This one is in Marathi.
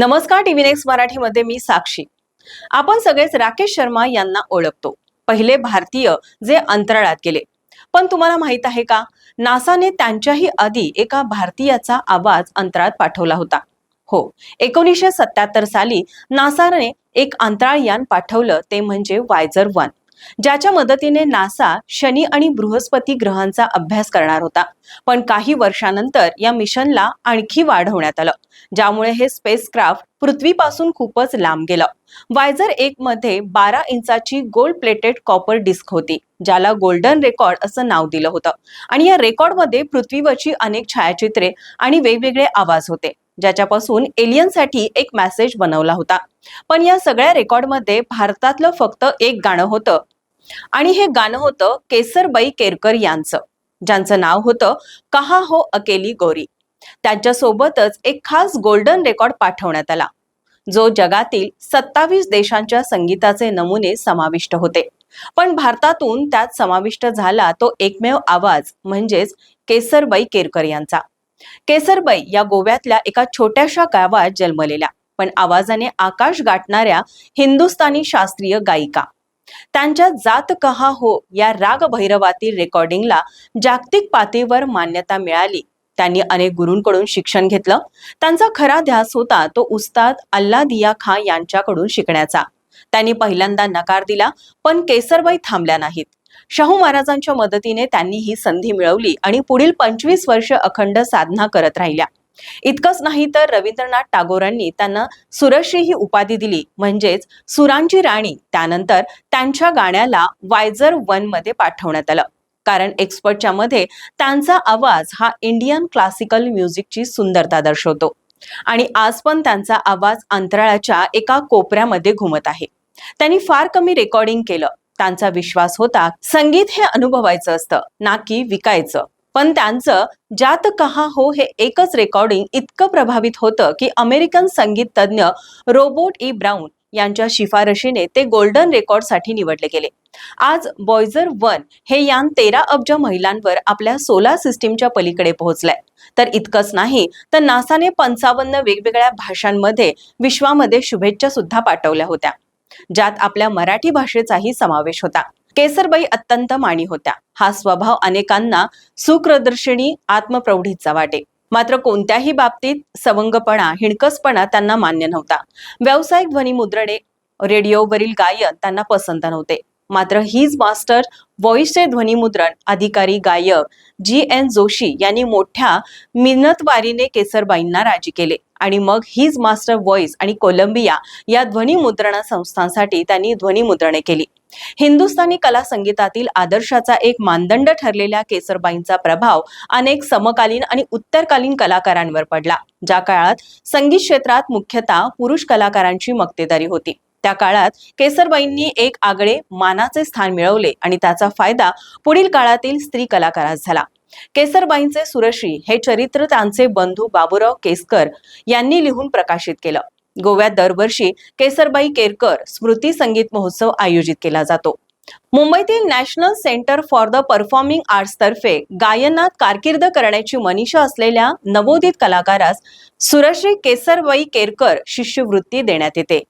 नमस्कार टीव्ही नेक्स्ट मराठीमध्ये मी साक्षी. आपण सगळेच राकेश शर्मा यांना ओळखतो. पहिले भारतीय जे अंतराळात गेले. पण तुम्हाला माहीत आहे का? नासाने त्यांच्याही आधी एका भारतीयाचा आवाज अंतराळात पाठवला होता. हो एकोणीसशे सत्याहत्तर साली नासाने एक अंतराळयान पाठवलं ते म्हणजे वायझर वन. ज्याच्या मदतीने नासा शनी आणि बृहस्पती ग्रहांचा अभ्यास करणार होता. पण काही वर्षानंतर या मिशनला आणखी वाढवण्यात आलं ज्यामुळे हे स्पेसक्राफ्ट पृथ्वीपासून खूपच लांब गेलं. वायझर एक मध्ये बारा इंचाची गोल्ड प्लेटेड कॉपर डिस्क होती ज्याला गोल्डन रेकॉर्ड असं नाव दिलं होतं. आणि या रेकॉर्डमध्ये पृथ्वीवरची अनेक छायाचित्रे आणि वेगवेगळे आवाज होते. ज्याच्यापासून एलियनसाठी एक मेसेज बनवला होता. पण या सगळ्या रेकॉर्डमध्ये भारतातलं फक्त एक गाणं होतं. आणि हे गाणं होतं केसरबाई केरकर यांचं. ज्यांचं नाव होतं कहा हो अकेली गोरी. त्यांच्यासोबतच एक खास गोल्डन रेकॉर्ड पाठवण्यात आला. जो जगातील सत्तावीस देशांच्या संगीताचे नमुने समाविष्ट होते. पण भारतातून त्यात समाविष्ट झाला तो एकमेव आवाज म्हणजेच केसरबाई केरकर यांचा. केसरबाई या गोव्यातल्या एका छोट्याशा गावात जन्मलेल्या पण आवाजाने आकाश गाठणाऱ्या हिंदुस्थानी शास्त्रीय गायिका. त्यांच्या जात कहा हो या राग भैरवातील रेकॉर्डिंगला जागतिक पातळीवर मान्यता मिळाली. त्यांनी अनेक गुरूंकडून शिक्षण घेतलं. त्यांचा खरा ध्यास होता तो उस्ताद अल्लादिया खा खां यांच्याकडून शिकण्याचा. त्यांनी पहिल्यांदा नकार दिला पण केसरबाई थांबल्या नाहीत. शाहू महाराजांच्या मदतीने त्यांनी ही संधी मिळवली आणि पुढील पंचवीस वर्ष अखंड साधना करत राहिल्या. इतकंच नाही तर रवींद्रनाथ टागोरांनी त्यांना सुरश्री ही उपाधी दिली. म्हणजेच सुरांची राणी. त्यानंतर त्यांच्या गाण्याला वायझर वनमध्ये पाठवण्यात आलं. कारण एक्सपर्टच्या मध्ये त्यांचा आवाज हा इंडियन क्लासिकल म्युझिकची सुंदरता दर्शवतो. आणि आज पण त्यांचा आवाज अंतराळाच्या एका कोपऱ्यामध्ये घुमत आहे. त्यांनी फार कमी रेकॉर्डिंग केलं. त्यांचा विश्वास होता संगीत हे अनुभवायचं असतं ना की विकायचं. पण त्यांचं जात कहा हो हे एकच रेकॉर्डिंग इतकं प्रभावित होतं की अमेरिकन संगीत तज्ज्ञ रोबोट ई. ब्राऊन यांच्या शिफारशीने ते गोल्डन रेकॉर्डसाठी निवडले गेले. आज बॉयझर वन हे यान तेरा अब्ज महिलांवर आपल्या सोलार सिस्टीमच्या पलीकडे पोहोचलंय. तर इतकंच नाही तर नासाने पंचावन्न वेगवेगळ्या भाषांमध्ये विश्वामध्ये शुभेच्छा सुद्धा पाठवल्या होत्या. ज्यात आपल्या मराठी भाषेचाही समावेश होता. केसरबाई अत्यंत माणी होत्या. हा स्वभाव अनेकांना सुप्रदर्शिनी आत्मप्रौढीचा वाटे. मात्र कोणत्याही बाबतीत सवंगपणा हिणकसपणा त्यांना मान्य नव्हता. व्यावसायिक ध्वनिमुद्रणे रेडिओवरील गायन त्यांना पसंत नव्हते. मात्र हीज मास्टर व्हॉइसचे ध्वनिमुद्रण अधिकारी गायक जी एन जोशी यांनी मोठ्या मिनतवारीने केसरबाईंना राजी केले. आणि मग हीज मास्टर व्हॉइस आणि कोलंबिया या ध्वनीमुद्रण संस्थांसाठी त्यांनी ध्वनिमुद्रणे केली. हिंदुस्थानी कला संगीतातील आदर्शाचा एक मानदंड ठरलेल्या केसरबाईंचा प्रभाव अनेक समकालीन आणि उत्तरकालीन कलाकारांवर पडला. ज्या काळात संगीत क्षेत्रात मुख्यतः पुरुष कलाकारांची मक्तेदारी होती. त्या काळात केसरबाईंनी एक आगळे मानाचे स्थान मिळवले आणि त्याचा फायदा पुढील काळातील स्त्री कलाकारास झाला. केसरबाईंचे सुरश्री हे चरित्र त्यांचे बंधू बाबूराव केसकर यांनी लिहून प्रकाशित केलं. गोव्यात दरवर्षी केसरबाई केरकर स्मृती संगीत महोत्सव आयोजित केला जातो. मुंबईतील national centre for the performing arts तर्फे गायनात कारकीर्द करण्याची मनीषा असलेल्या नवोदित कलाकारास सुरश्री केसरबाई केरकर शिष्यवृत्ती देण्यात येते.